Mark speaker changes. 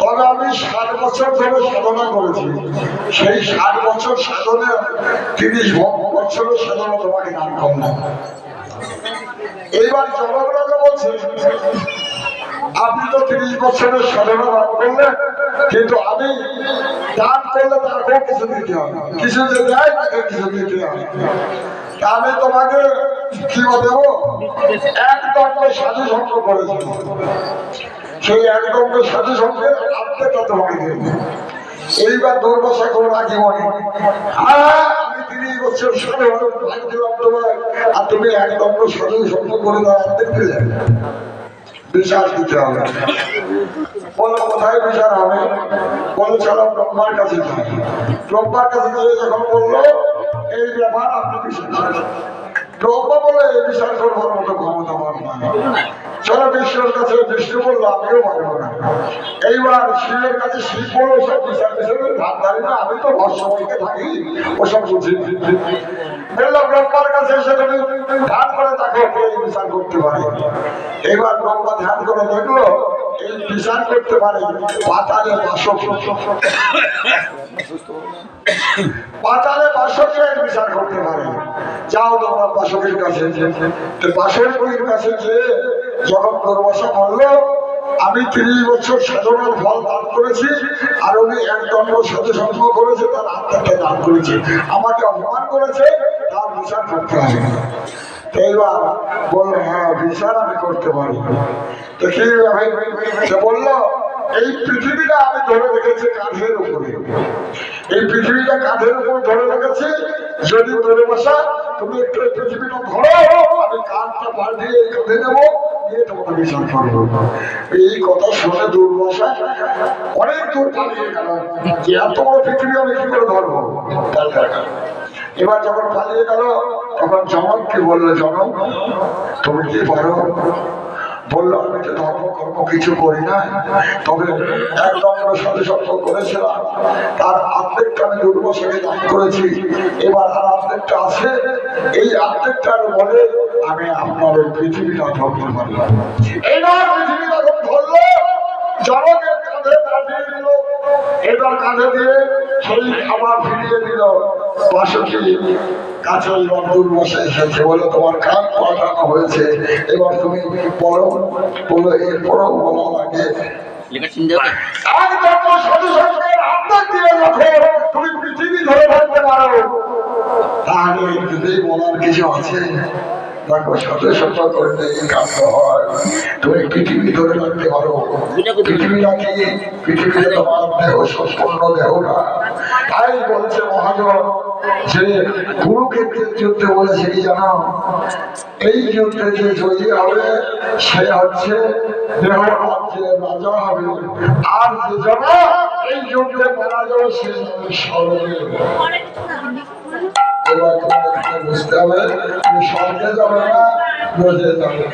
Speaker 1: তবে আমি ষাট বছর ধরে সাধনা করেছি। সেই ষাট বছর সাধনে তিরিশ সাধনা তোমাকে এইবার বলছে, আপনি তো তিরিশ বছরের সাধনা দান করলেন, কিন্তু আমি দান করলে তাকেও কিছু দিতে হবে কিছু যে দেয় তাকে কিছু দিতে হবে আমি তোমাকে কি দেবো এক দণ্ড সাধু সঙ্গ করেছি সেই এক দণ্ড সাধু সঙ্গের আত্মটা তোমাকে দেবো এইবার দুর্বশা করে রাখি মনে। সঙ্গ দিলে বিশ্বাস দিতে হবে। বলো বিচার হবে? বলো কাছে যখন বলল, এই ব্যাপার আপনি বিশ্বাস ব্রহ্মা বলে এই বিচার করবার এইবার শিবের কাছে শিব ধ্যান করে তাকে বিচার করতে পারে? এবার ব্রহ্মা ধ্যান করে দেখল, এই বিচার করতে পারে পাতালে বাসক। পাতালে বাসকের বিচার করতে পারে। যাও তোমরা বাসকের কাছে। বাসকের কাছে যে দুর্বাসা আমি তিরিশ বছর সাধনার ফল দান করেছি, আর উনি এক সাধু সঙ্গ করেছে, তার আত্মাকে দান করেছে। আমাকে অপমান করেছে, তার বিচার করতে হবে এইবার বলল হ্যাঁ বিচার আমি করতে পারি তো কি বলল, এই পৃথিবীটা আমি ধরে রেখেছি কাঁধের উপরে। এই পৃথিবীটা কাঁধের উপর ধরে রেখেছি, যদি ধরে বসা তুমি একটু এই পৃথিবীটা ধরো আমি কানটা পার দিয়ে এই নেব, নিয়ে তোমাকে এই কথা শুনে দুর্দশা অনেক দূর পালিয়ে গেল। যে এত বড় পৃথিবী আমি কি করে ধরবো? এবার যখন পালিয়ে গেল, তখন জনককে বলল, জনক, তুমি কি পারো? বলল আমি তো ধর্ম কর্ম কিছু করি না। তবে একদম সাথে সত্য করেছিলাম তার আর্ধেকটা আমি দুর্বশাকে দান করেছি। এবার আর আর্ধেকটা আছে। এই আর্ধেকটার বলে আমি আপনার ওই পৃথিবীটা ধরতে পারলাম এইবার পৃথিবী যখন জনকের কাঁধে পাঠিয়ে দিল। এবার কাঁধে দিয়ে সেই আবার ফিরিয়ে দিল। বাসকি কাছে এবার দুর্বশে এসেছে বলে তোমার কান পাঠানো হয়েছে। এবার তুমি পড়ো বলো এরপরও বলা লাগে তুমি পৃথিবী ধরে রাখতে পারো। তাহলে যদি বলার কিছু আছে? দেখো সাথে সাথে করলে এই হয়। তুমি পৃথিবী ধরে রাখতে পারো। পৃথিবীটা কি পৃথিবীতে তোমার দেহ সম্পূর্ণ দেহ না। তাই বলছে মহাজন যে কুরুক্ষেত্রের যুদ্ধে বলেছে কি জানো? এই যুদ্ধে যে জয়ী হবে সে হচ্ছে দেহ রাজ্যের রাজা হবে। আর যে জন এই যুদ্ধে মারা যাবে সে স্বর্গে এবার বুঝতে হবে। স্বর্গে যাবে না ব্রজে যাবে।